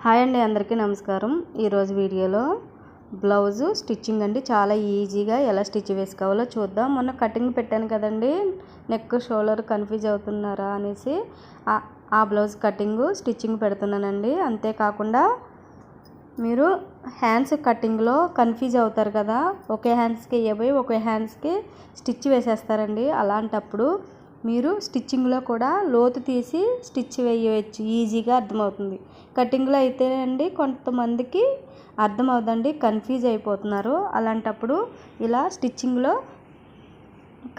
Hi అండి అందరికీ నమస్కారం. ఈరోజు వీడియోలో బ్లౌజు స్టిచ్చింగ్ అండి. చాలా ఈజీగా ఎలా స్టిచ్ వేసుకోవాలో చూద్దాం. మొన్న కటింగ్ పెట్టాను కదండి. నెక్ షోల్డర్ కన్ఫ్యూజ్ అవుతున్నారా అనేసి ఆ- బ్లౌజ్ కటింగ్ స్టిచ్చింగ్ పెడుతున్నానండి. అంతేకాకుండా మీరు హ్యాండ్స్ కటింగ్లో కన్ఫ్యూజ్ అవుతారు కదా. ఒకే హ్యాండ్స్కి వేయబోయి ఒకే హ్యాండ్స్కి స్టిచ్ వేసేస్తారండి. అలాంటప్పుడు మీరు స్టిచ్చింగ్లో కూడా లోతు తీసి స్టిచ్ వేయవచ్చు. ఈజీగా అర్థమవుతుంది. కటింగ్లో అయితే అండి కొంతమందికి అర్థమవుదండి కన్ఫ్యూజ్ అయిపోతున్నారు. అలాంటప్పుడు ఇలా స్టిచ్చింగ్లో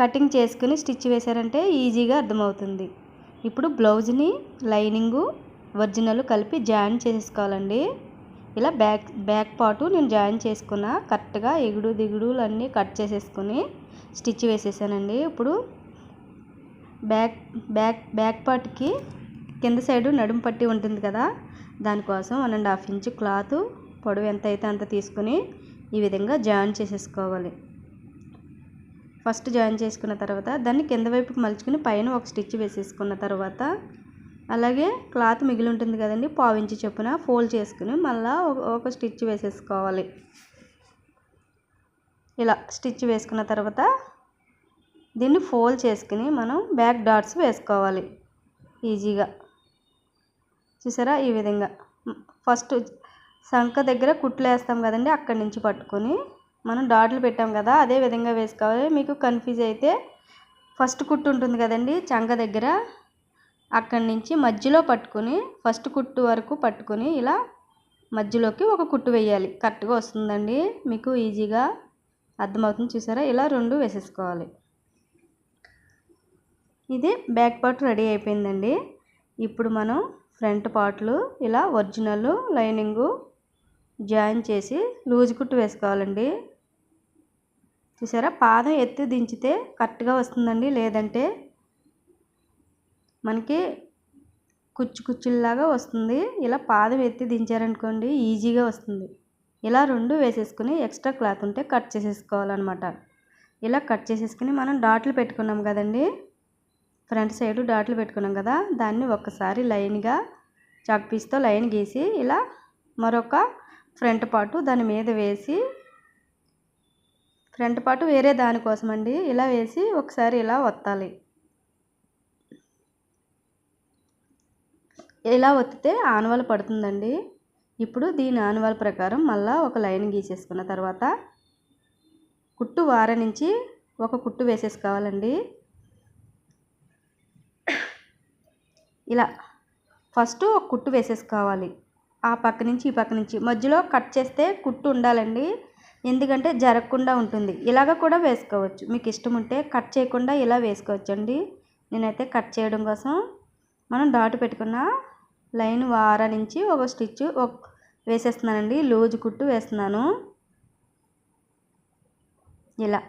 కటింగ్ చేసుకుని స్టిచ్ వేశారంటే ఈజీగా అర్థమవుతుంది. ఇప్పుడు బ్లౌజ్ని లైనింగు ఒరిజినల్ కలిపి జాయిన్ చేసుకోవాలండి. ఇలా బ్యాక్ బ్యాక్ పాటు నేను జాయిన్ చేసుకున్న కరెక్ట్గా ఎగుడు దిగుడులు అన్నీ కట్ చేసేసుకుని స్టిచ్ వేసేసానండి. ఇప్పుడు బ్యాక్ బ్యాక్ బ్యాక్ పార్ట్కి కింద సైడు నడుము పట్టి ఉంటుంది కదా దానికోసం one and half inch cloth పొడవు ఎంత అయితే అంత తీసుకుని ఈ విధంగా జాయిన్ చేసేసుకోవాలి. ఫస్ట్ జాయిన్ చేసుకున్న తర్వాత దాన్ని కింద వైపుకి మలుచుకుని పైన ఒక స్టిచ్ వేసేసుకున్న తర్వాత అలాగే క్లాత్ మిగిలి ఉంటుంది కదండి పావించి చొప్పున ఫోల్డ్ చేసుకుని మళ్ళీ ఒక స్టిచ్ వేసేసుకోవాలి. ఇలా స్టిచ్ వేసుకున్న తర్వాత దీన్ని ఫోల్డ్ చేసుకుని మనం బ్యాక్ డాట్స్ వేసుకోవాలి. ఈజీగా. చూసారా? ఈ విధంగా. ఫస్ట్ సంఖ దగ్గర కుట్లు వేస్తాం కదండి అక్కడి నుంచి పట్టుకొని మనం డాట్లు పెట్టాం కదా అదే విధంగా వేసుకోవాలి. మీకు కన్ఫ్యూజ్ అయితే ఫస్ట్ కుట్టు ఉంటుంది కదండి చంక దగ్గర అక్కడి నుంచి మధ్యలో పట్టుకొని ఫస్ట్ కుట్టు వరకు పట్టుకొని ఇలా మధ్యలోకి ఒక కుట్టు వేయాలి. కరెక్ట్గా వస్తుందండి. మీకు ఈజీగా అర్థమవుతుంది. చూసారా? ఇలా రెండు వేసేసుకోవాలి. ఇది బ్యాక్ పార్ట్ రెడీ అయిపోయిందండి. ఇప్పుడు మనం ఫ్రంట్ పార్ట్లు ఇలా ఒరిజినల్ లైనింగు జాయిన్ చేసి లూజ్ కుట్టు వేసుకోవాలండి. చూసారా? పాదం ఎత్తి దించితే కరెక్ట్గా వస్తుందండి. లేదంటే మనకి కుచ్చు కుచ్చుల్లాగా వస్తుంది. ఇలా పాదం ఎత్తి దించారనుకోండి ఈజీగా వస్తుంది. ఇలా రెండు వేసేసుకుని ఎక్స్ట్రా క్లాత్ ఉంటే కట్ చేసేసుకోవాలన్నమాట. ఇలా కట్ చేసేసుకుని మనం డాట్లు పెట్టుకున్నాం కదండి. ఫ్రంట్ సైడ్ డాట్లు పెట్టుకున్నాం కదా దాన్ని ఒక్కసారి లైన్గా చాక్ పీస్తో లైన్ గీసి ఇలా మరొక ఫ్రంట్ పాటు దాని మీద వేసి ఫ్రంట్ పాటు వేరే దానికోసం అండి. ఇలా వేసి ఒకసారి ఇలా ఒత్తాలి. ఇలా ఒత్తితే ఆనవాలు పడుతుందండి. ఇప్పుడు దీని ఆనవాల ప్రకారం మళ్ళీ ఒక లైన్ గీసేసుకున్న తర్వాత కుట్టు వార నుంచి ఒక కుట్టు వేసేసుకోవాలండి. ఇలా ఫస్ట్ ఒక కుట్టు వేసేసుకోవాలి. ఆ పక్క నుంచి ఈ పక్క నుంచి. మధ్యలో కట్ చేస్తే కుట్టు ఉండాలండి. ఎందుకంటే జరగకుండా ఉంటుంది. ఇలాగ కూడా వేసుకోవచ్చు. మీకు ఇష్టం ఉంటే కట్ చేయకుండా ఇలా వేసుకోవచ్చు అండి నేనైతే కట్ చేయడం కోసం మనం డాటు పెట్టుకున్న లైన్ వార నుంచి ఒక స్టిచ్ ఒక వేసేస్తున్నానండి. లూజ్ కుట్టు వేస్తున్నాను. ఇలా.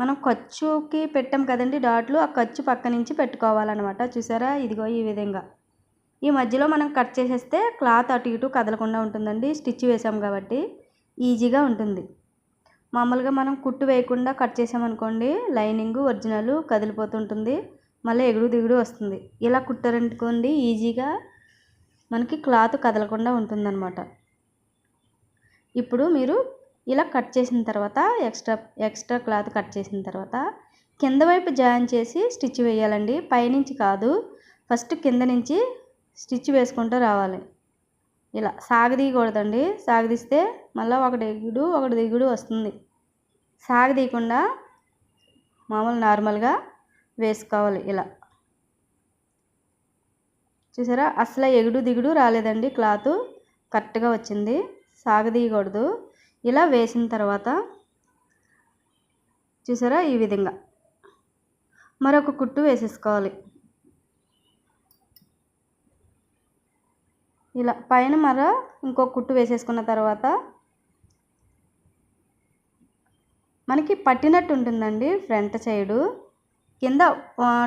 మనం ఖర్చుకి పెట్టాం కదండి డాట్లు ఆ ఖర్చు పక్క నుంచి పెట్టుకోవాలన్నమాట. చూసారా? ఇదిగో ఈ విధంగా. ఈ మధ్యలో మనం కట్ చేసేస్తే క్లాత్ అటు ఇటు కదలకుండా ఉంటుందండి. స్టిచ్ వేసాం కాబట్టి ఈజీగా ఉంటుంది. మామూలుగా మనం కుట్టు వేయకుండా కట్ చేసామనుకోండి లైనింగ్ ఒరిజినల్ కదిలిపోతుంటుంది. మళ్ళీ ఎగుడు దిగుడు వస్తుంది. ఇలా కుట్టారనుకోండి ఈజీగా మనకి క్లాత్ కదలకుండా ఉంటుందన్నమాట. ఇప్పుడు మీరు ఇలా కట్ చేసిన తర్వాత ఎక్స్ట్రా ఎక్స్ట్రా క్లాత్ కట్ చేసిన తర్వాత కింద వైపు జాయిన్ చేసి స్టిచ్ వేయాలండి. పైనుంచి కాదు. ఫస్ట్ కింద నుంచి స్టిచ్ వేసుకుంటూ రావాలి. ఇలా సాగదీయకూడదండి. సాగదీస్తే మళ్ళీ ఒకటి ఎగుడు ఒకటి దిగుడు వస్తుంది. సాగదీయకుండా మామూలు నార్మల్గా వేసుకోవాలి ఇలా. చూసారా? అసలు ఎగుడు దిగుడు రాలేదండి క్లాత్. కరెక్ట్గా వచ్చింది. సాగదీయకూడదు. ఇలా వేసిన తర్వాత చూసారా ఈ విధంగా మరొక కుట్టు వేసేసుకోవాలి. ఇలా పైన మర ఇంకో కుట్టు వేసేసుకున్న తర్వాత మనకి పట్టినట్టు ఉంటుందండి ఫ్రంట్ సైడు. కింద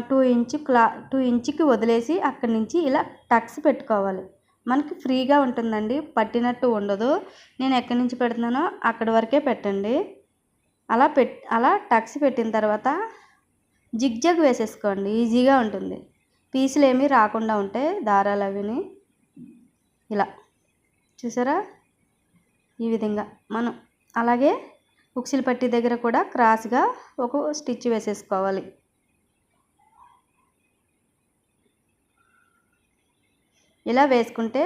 టూ ఇంచ్ క్లా టూ ఇంచ్కి వదిలేసి అక్కడి నుంచి ఇలా టక్స్ పెట్టుకోవాలి. మనకి ఫ్రీగా ఉంటుందండి. పట్టినట్టు ఉండదు. నేను ఎక్కడి నుంచి పెడుతున్నానో అక్కడి వరకే పెట్టండి. అలా పెట్ అలా టక్స్ పెట్టిన తర్వాత జిగ్జగ్ వేసేసుకోండి. ఈజీగా ఉంటుంది. పీసులు ఏమీ రాకుండా ఉంటాయి దారాలు అవిని ఇలా. చూసారా? ఈ విధంగా మనం అలాగే ఉక్సిల్ పట్టి దగ్గర కూడా క్రాస్గా ఒక స్టిచ్ వేసేసుకోవాలి. ఇలా వేసుకుంటే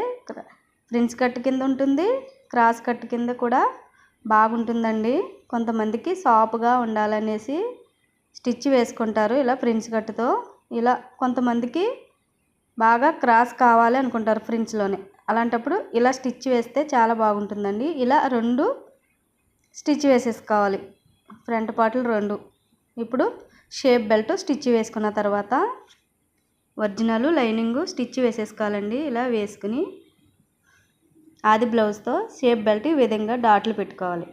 ఫ్రిన్స్ కట్ కింద ఉంటుంది క్రాస్ కట్ కింద కూడా బాగుంటుందండి. కొంతమందికి సాఫ్గా ఉండాలనేసి స్టిచ్ వేసుకుంటారు ఇలా ఫ్రిన్స్ కట్తో ఇలా కొంతమందికి బాగా క్రాస్ కావాలి అనుకుంటారు ఫ్రిన్స్లోనే అలాంటప్పుడు ఇలా స్టిచ్ వేస్తే చాలా బాగుంటుందండి. ఇలా రెండు స్టిచ్ వేసేసుకోవాలి. ఫ్రంట్ పార్ట్లు రెండు. ఇప్పుడు షేప్ బెల్ట్ స్టిచ్ వేసుకున్న తర్వాత ఒరిజినల్ లైనింగ్ స్టిచ్ వేసేసుకోవాలండి. ఇలా వేసుకుని ఆది బ్లౌజ్తో షేప్ బెల్ట్ ఈ విధంగా డాట్లు పెట్టుకోవాలి.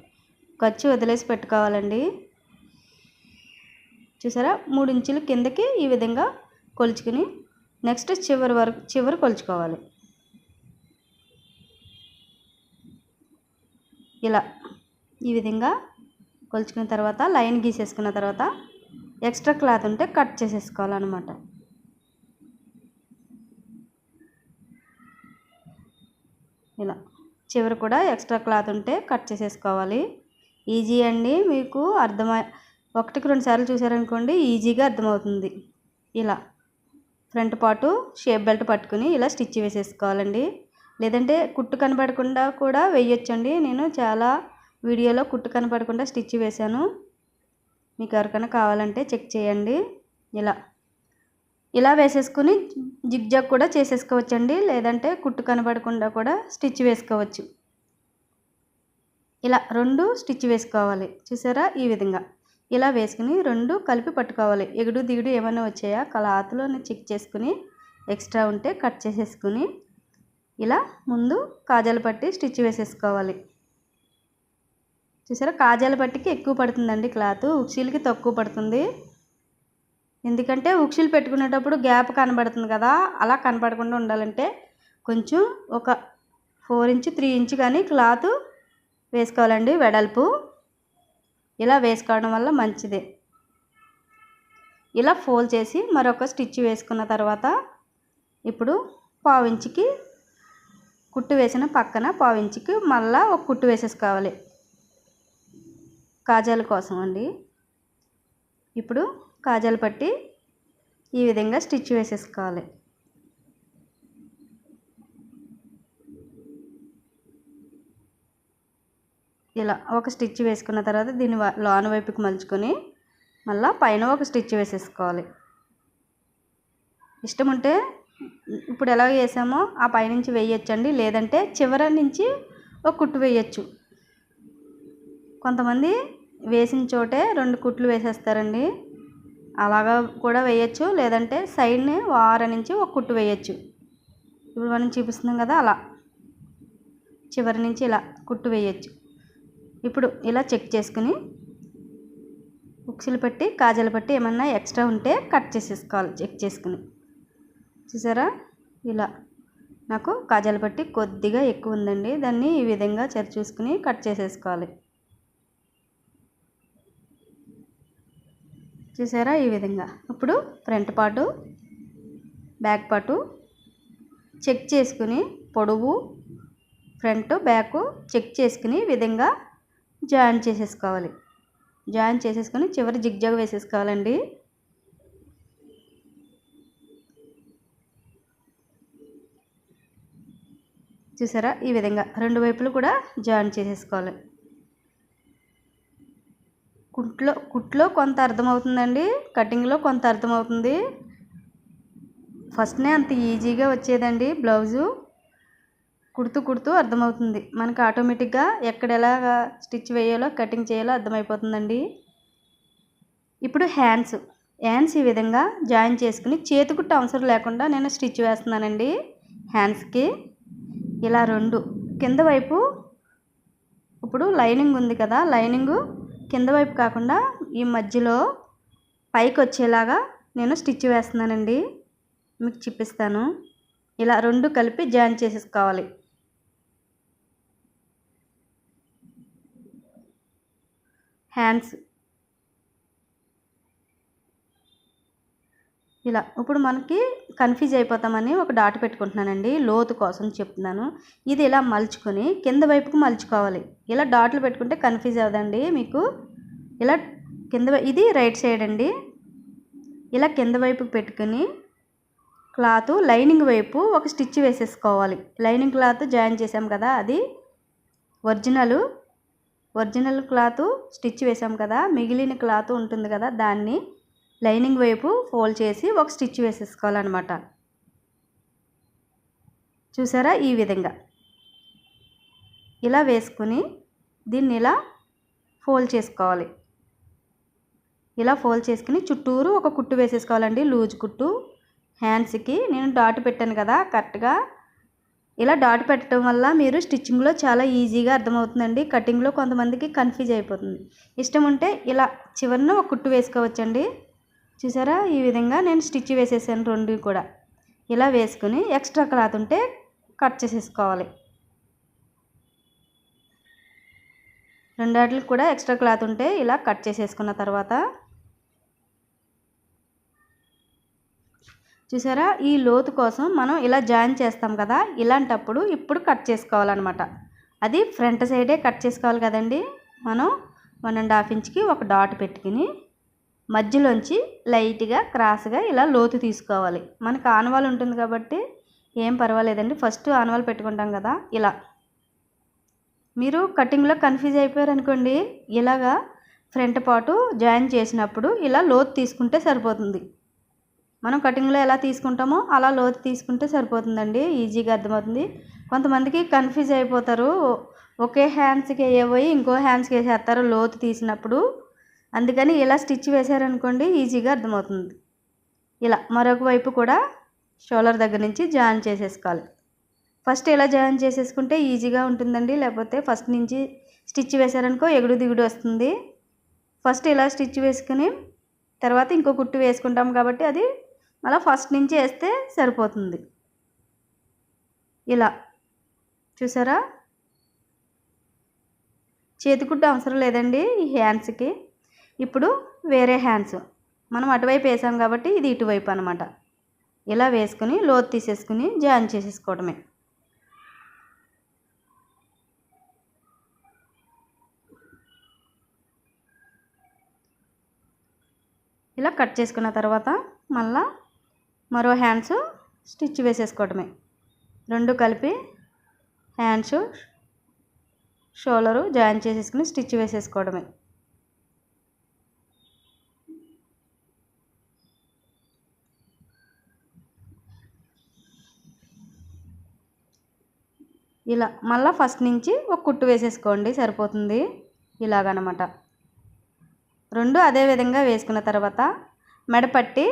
ఖర్చు వదిలేసి పెట్టుకోవాలండి. చూసారా? మూడు ఇంచులు కిందకి ఈ విధంగా కొలుచుకుని నెక్స్ట్ చివరి వరకు చివరి కొలుచుకోవాలి. ఇలా ఈ విధంగా కొలుచుకున్న తర్వాత లైన్ గీసేసుకున్న తర్వాత ఎక్స్ట్రా క్లాత్ ఉంటే కట్ చేసేసుకోవాలన్నమాట. ఇలా. చివరి కూడా ఎక్స్ట్రా క్లాత్ ఉంటే కట్ చేసేసుకోవాలి. ఈజీ అండి మీకు అర్థమై ఒకటికి రెండు సార్లు చూసారనుకోండి ఈజీగా అర్థమవుతుంది. ఇలా. ఫ్రంట్ పాటు షేప్ బెల్ట్ పట్టుకుని ఇలా స్టిచ్ వేసేసుకోవాలండి. లేదంటే కుట్టు కనపడకుండా కూడా వేయొచ్చండి. నేను చాలా వీడియోలో కుట్టు కనపడకుండా స్టిచ్ వేశాను. మీకు ఎవరికైనా కావాలంటే చెక్ చేయండి. ఇలా. ఇలా వేసేసుకుని జిగ్జాగ్ కూడా చేసేసుకోవచ్చండి. లేదంటే కుట్టు కనపడకుండా కూడా స్టిచ్ వేసుకోవచ్చు. ఇలా రెండు స్టిచ్ వేసుకోవాలి. చూసారా? ఈ విధంగా. ఇలా వేసుకుని రెండు కలిపి పట్టుకోవాలి. ఎగుడు దిగుడు ఏమైనా వచ్చాయా? క్లాత్లోనే చెక్ చేసుకుని ఎక్స్ట్రా ఉంటే కట్ చేసేసుకుని ఇలా ముందు కాజాలు పట్టి స్టిచ్ వేసేసుకోవాలి. చూసారా? కాజాల పట్టికి ఎక్కువ పడుతుందండి క్లాత్. ఉక్సీలకి తక్కువ పడుతుంది. ఎందుకంటే ఉక్షులు పెట్టుకునేటప్పుడు గ్యాప్ కనబడుతుంది కదా అలా కనపడకుండా ఉండాలంటే కొంచెం ఒక ఫోర్ ఇంచ్ త్రీ ఇంచ్ కానీ క్లాత్ వేసుకోవాలండి వెడల్పు. ఇలా వేసుకోవడం వల్ల మంచిదే. ఇలా ఫోల్డ్ చేసి మరొక స్టిచ్ వేసుకున్న తర్వాత ఇప్పుడు పావించికి కుట్టు వేసిన పక్కన పావించికి మళ్ళా ఒక కుట్టు వేసేసుకోవాలి. కాజాల కోసం అండి. ఇప్పుడు కాజాలు పట్టి ఈ విధంగా స్టిచ్ వేసేసుకోవాలి. ఇలా ఒక స్టిచ్ వేసుకున్న తర్వాత దీన్ని లోన వైపుకి మలుచుకొని మళ్ళీ పైన ఒక స్టిచ్ వేసేసుకోవాలి. ఇష్టం ఉంటే ఇప్పుడు ఎలా వేసామో ఆ పైనుంచి వేయొచ్చండి లేదంటే చివర నుంచి ఒక కుట్టు వేయచ్చు. కొంతమంది వేసిన చోటే రెండు కుట్లు వేసేస్తారండి. అలాగా కూడా వేయచ్చు. లేదంటే సైడ్ని వార నుంచి ఒక కుట్టు వేయచ్చు. ఇప్పుడు మనం చూపిస్తున్నాం కదా అలా. చివరి నుంచి ఇలా కుట్టు వేయచ్చు. ఇప్పుడు ఇలా చెక్ చేసుకుని ఉక్సులు పెట్టి కాజలు పెట్టి ఏమన్నా ఎక్స్ట్రా ఉంటే కట్ చేసేసుకోవాలి చెక్ చేసుకుని. చూసారా? ఇలా నాకు కాజాలు పట్టి కొద్దిగా ఎక్కువ ఉందండి. దాన్ని ఈ విధంగా చరి చూసుకుని కట్ చేసేసుకోవాలి. చూసారా ఈ విధంగా? ఇప్పుడు front part back part check చేసుకుని పొడవు ఫ్రంట్ బ్యాక్ చెక్ చేసుకుని ఈ విధంగా జాయిన్ చేసేసుకోవాలి. జాయిన్ చేసేసుకొని చివరి జిగ్జాగ్ వేసేసుకోవాలండి. చూసారా ఈ విధంగా రెండు వైపులు కూడా జాయిన్ చేసేసుకోవాలి. కుట్లో కుట్లో కొంత అర్థమవుతుందండి కటింగ్లో కొంత అర్థమవుతుంది. ఫస్ట్నే అంత ఈజీగా వచ్చేదండి బ్లౌజు. కుడుతూ కుడుతూ అర్థమవుతుంది. మనకు ఆటోమేటిక్గా ఎక్కడ ఎలాగా స్టిచ్ వేయాలో కటింగ్ చేయాలో అర్థమైపోతుందండి. ఇప్పుడు హ్యాండ్స్. హ్యాండ్స్ ఈ విధంగా జాయిన్ చేసుకుని చేతికి అవసరం లేకుండా నేను స్టిచ్ వేస్తున్నానండి హ్యాండ్స్కి. ఇలా రెండు. కింద వైపు ఇప్పుడు లైనింగ్ ఉంది కదా లైనింగ్ కింద వైపు కాకుండా ఈ మధ్యలో పైకి వచ్చేలాగా నేను స్టిచ్ వేస్తున్నానండి. మీకు చూపిస్తాను. ఇలా రెండు కలిపి జాయిన్ చేసేసుకోవాలి. హ్యాండ్స్ ఇలా ఇప్పుడు మనకి కన్ఫ్యూజ్ అయిపోతామని ఒక డాట్ పెట్టుకుంటున్నానండి. లోతు కోసం చెప్తున్నాను. ఇది ఇలా మలుచుకొని కింద వైపుకు మలుచుకోవాలి. ఇలా డాట్లు పెట్టుకుంటే కన్ఫ్యూజ్ అవ్వదండి మీకు. ఇలా కింద వై- ఇది రైట్ సైడ్ అండి. ఇలా కింద వైపుకు పెట్టుకుని క్లాత్ లైనింగ్ వైపు ఒక స్టిచ్ వేసేసుకోవాలి. లైనింగ్ క్లాత్ జాయిన్ చేసాం కదా అది. ఒరిజినల్ ఒరిజినల్ క్లాత్ స్టిచ్ వేసాం కదా. మిగిలిన క్లాత్ ఉంటుంది కదా దాన్ని లైనింగ్ వైపు ఫోల్డ్ చేసి ఒక స్టిచ్ వేసేసుకోవాలన్నమాట. చూసారా? ఈ విధంగా. ఇలా వేసుకుని దీన్ని ఇలా ఫోల్డ్ చేసుకోవాలి. ఇలా ఫోల్డ్ చేసుకుని చుట్టూరు ఒక కుట్టు వేసేసుకోవాలండి. లూజ్ కుట్టు. హ్యాండ్స్కి నేను డాట్ పెట్టాను కదా కరెక్ట్గా. ఇలా డాట్ పెట్టడం వల్ల మీరు స్టిచ్చింగ్లో చాలా ఈజీగా అర్థమవుతుందండి. కటింగ్లో కొంతమందికి కన్ఫ్యూజ్ అయిపోతుంది. ఇష్టం ఉంటే ఇలా చివరిన ఒక కుట్టు వేసుకోవచ్చండి. చూసారా? ఈ విధంగా నేను స్టిచ్ వేసేసాను రెండు కూడా. ఇలా వేసుకుని ఎక్స్ట్రా క్లాత్ ఉంటే కట్ చేసేసుకోవాలి. రెండాటికి కూడా ఎక్స్ట్రా క్లాత్ ఉంటే ఇలా కట్ చేసేసుకున్న తర్వాత చూసారా? ఈ లోతు కోసం మనం ఇలా జాయిన్ చేస్తాం కదా? ఇలాంటప్పుడు ఇప్పుడు కట్ చేసుకోవాలన్నమాట. అది ఫ్రంట్ సైడే కట్ చేసుకోవాలి కదండి? మనం వన్ అండ్ హాఫ్ ఇంచ్కి ఒక డాట్ పెట్టుకుని మధ్యలోంచి లైట్గా క్రాస్గా ఇలా లోతు తీసుకోవాలి. మనకు ఆనవాలు ఉంటుంది కాబట్టి ఏం పర్వాలేదండి. ఫస్ట్ ఆనవాలు పెట్టుకుంటాం కదా ఇలా. మీరు కటింగ్లో కన్ఫ్యూజ్ అయిపోయారు అనుకోండి ఇలాగా ఫ్రంట్ పాటు జాయిన్ చేసినప్పుడు ఇలా లోతు తీసుకుంటే సరిపోతుంది. మనం కటింగ్లో ఎలా తీసుకుంటామో అలా లోతు తీసుకుంటే సరిపోతుందండి. ఈజీగా అర్థమవుతుంది. కొంతమందికి కన్ఫ్యూజ్ అయిపోతారు. ఒకే హ్యాండ్స్కి వేయబోయి ఇంకో హ్యాండ్స్కి వేసేస్తారు. లోతు తీసినప్పుడు అందుకని ఇలా స్టిచ్ వేసారనుకోండి ఈజీగా అర్థమవుతుంది. ఇలా మరొక వైపు కూడా షోలర్ దగ్గర నుంచి జాయిన్ చేసేసుకోవాలి. ఫస్ట్ ఇలా జాయిన్ చేసేసుకుంటే ఈజీగా ఉంటుందండి లేకపోతే ఫస్ట్ నుంచి స్టిచ్ వేసారనుకో ఎగుడు దిగుడు వస్తుంది. ఫస్ట్ ఇలా స్టిచ్ వేసుకుని తర్వాత ఇంకో కుట్టు వేసుకుంటాం కాబట్టి అది మళ్ళీ ఫస్ట్ నుంచి వేస్తే సరిపోతుంది. ఇలా చూసారా? చేతికుట్టు అవసరం లేదండి ఈ హ్యాండ్స్కి. ఇప్పుడు వేరే హ్యాండ్స్. మనం అటువైపు వేసాం కాబట్టి ఇది ఇటువైపు అనమాట ఇలా వేసుకుని లోతు తీసేసుకుని జాయిన్ చేసేసుకోవడమే. ఇలా కట్ చేసుకున్న తర్వాత మళ్ళా మరో హ్యాండ్స్ స్టిచ్ వేసేసుకోవడమే. రెండు కలిపి హ్యాండ్స్ షోలరు జాయిన్ చేసేసుకుని స్టిచ్ వేసేసుకోవడమే. ఇలా మళ్ళీ ఫస్ట్ నుంచి ఒక కుట్టు వేసేసుకోండి సరిపోతుంది. ఇలాగనమాట. రెండు అదే విధంగా వేసుకున్న తర్వాత మెడపట్టి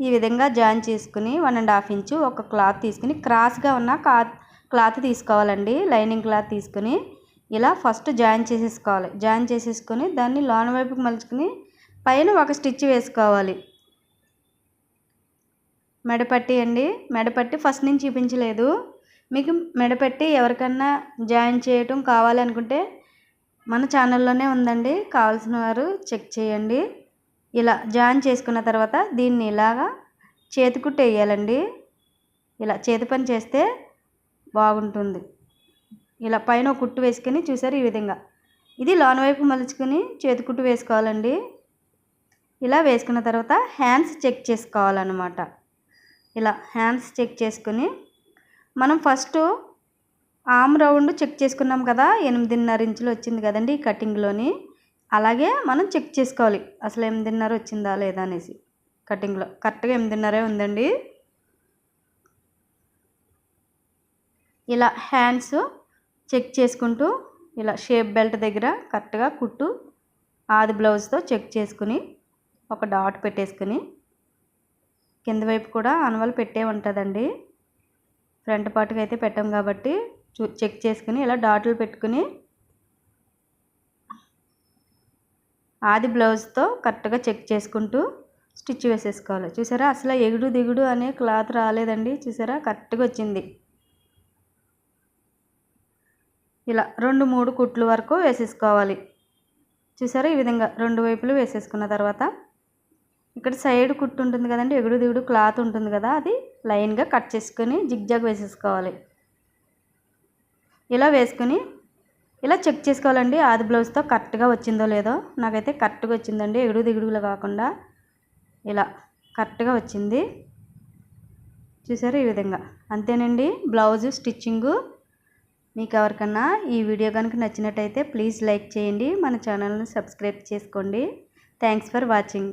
ఈ విధంగా జాయిన్ చేసుకుని వన్ అండ్ హాఫ్ ఇంచు ఒక క్లాత్ తీసుకుని క్రాస్గా ఉన్న క్లాత్ క్లాత్ తీసుకోవాలండి. లైనింగ్ క్లాత్ తీసుకుని ఇలా ఫస్ట్ జాయిన్ చేసేసుకోవాలి. జాయిన్ చేసేసుకొని దాన్ని లోన వైపుకి మలుచుకుని పైన ఒక స్టిచ్ వేసుకోవాలి. మెడపట్టి అండి. మెడపట్టి ఫస్ట్ నుంచి చూపించలేదు. మీకు మెడపెట్టి ఎవరికన్నా జాయిన్ చేయటం కావాలనుకుంటే మన ఛానల్లోనే ఉందండి. కావాల్సిన వారు చెక్ చేయండి. ఇలా జాయిన్ చేసుకున్న తర్వాత దీన్ని ఇలాగా చేతికుట్టు వేయాలండి. ఇలా చేతి పని చేస్తే బాగుంటుంది. ఇలా పైన ఒక కుట్టు వేసుకొని చూసారు ఈ విధంగా. ఇది లోన వైపు మలుచుకొని చేతికుట్టు వేసుకోవాలండి. ఇలా వేసుకున్న తర్వాత హ్యాండ్స్ చెక్ చేసుకోవాలన్నమాట. ఇలా హ్యాండ్స్ చెక్ చేసుకుని మనం ఫస్ట్ ఆమ్ రౌండ్ చెక్ చేసుకున్నాం కదా ఎనిమిదిన్నర ఇంచులు వచ్చింది కదండి ఈ కటింగ్లోని అలాగే మనం చెక్ చేసుకోవాలి అసలు ఎనిమిదిన్నర వచ్చిందా లేదా అనేసి. కటింగ్లో కరెక్ట్గా ఎనిమిదిన్నరే ఉందండి. ఇలా హ్యాండ్స్ చెక్ చేసుకుంటూ ఇలా షేప్ బెల్ట్ దగ్గర కరెక్ట్గా కుట్టు ఆది బ్లౌజ్తో చెక్ చేసుకుని ఒక డాట్ పెట్టేసుకుని కింద వైపు కూడా అనవలు పెట్టే ఉంటుందండి. ఫ్రంట్ పార్ట్కి అయితే పెట్టాం కాబట్టి చూ చెక్ చేసుకుని ఇలా డాట్లు పెట్టుకుని ఆది బ్లౌజ్తో కరెక్ట్గా చెక్ చేసుకుంటూ స్టిచ్ వేసేసుకోవాలి. చూసారా? అసలు ఎగుడు దిగుడు అనే క్లాత్ రాలేదండి. చూసారా? కరెక్ట్గా వచ్చింది. ఇలా రెండు మూడు కుట్లు వరకు వేసేసుకోవాలి. చూసారా? ఈ విధంగా రెండు వైపులు వేసేసుకున్న తర్వాత ఇక్కడ సైడ్ కుట్టు ఉంటుంది కదండి ఎగుడు దిగుడు క్లాత్ ఉంటుంది కదా అది లైన్గా కట్ చేసుకొని జిగ్జాగ్ వేసేసుకోవాలి. ఇలా వేసుకొని ఇలా చెక్ చేసుకోవాలండి ఆది బ్లౌజ్తో కరెక్ట్గా వచ్చిందో లేదో. నాకైతే కరెక్ట్గా వచ్చిందండి ఎగుడు దిగుడులు కాకుండా ఇలా కరెక్ట్గా వచ్చింది. చూసారు ఈ విధంగా. అంతేనండి బ్లౌజు స్టిచ్చింగు. మీకు ఎవరికన్నా ఈ వీడియో కనుక నచ్చినట్టయితే ప్లీజ్ లైక్ చేయండి మన ఛానల్ని సబ్స్క్రైబ్ చేసుకోండి. Thanks for watching.